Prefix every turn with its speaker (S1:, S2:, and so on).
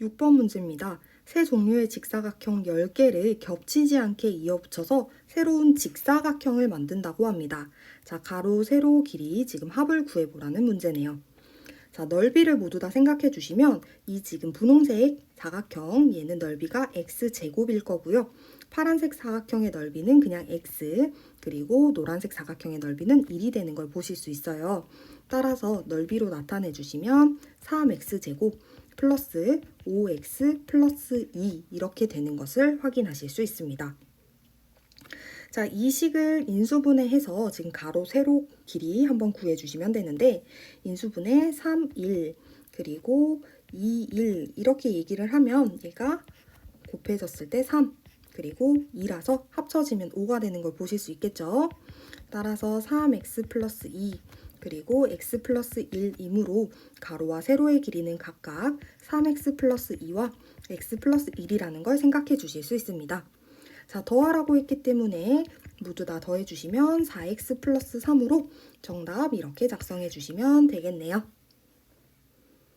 S1: 6번 문제입니다. 세 종류의 직사각형 10개를 겹치지 않게 이어붙여서 새로운 직사각형을 만든다고 합니다. 자, 가로, 세로, 길이 지금 합을 구해보라는 문제네요. 자, 넓이를 모두 다 생각해 주시면 이 지금 분홍색 사각형 얘는 넓이가 x제곱일 거고요. 파란색 사각형의 넓이는 그냥 x 그리고 노란색 사각형의 넓이는 1이 되는 걸 보실 수 있어요. 따라서 넓이로 나타내 주시면 3x제곱 플러스 5x 플러스 2 이렇게 되는 것을 확인하실 수 있습니다. 자, 이 식을 인수분해해서 지금 가로, 세로 길이 한번 구해주시면 되는데 인수분해 3, 1 그리고 2, 1 이렇게 얘기를 하면 얘가 곱해졌을 때 3 그리고 2라서 합쳐지면 5가 되는 걸 보실 수 있겠죠. 따라서 3x 플러스 2 그리고 x 플러스 1이므로 가로와 세로의 길이는 각각 3x 플러스 2와 x 플러스 1이라는 걸 생각해 주실 수 있습니다. 자, 더하라고 했기 때문에 모두 다 더해 주시면 4x 플러스 3으로 정답 이렇게 작성해 주시면 되겠네요.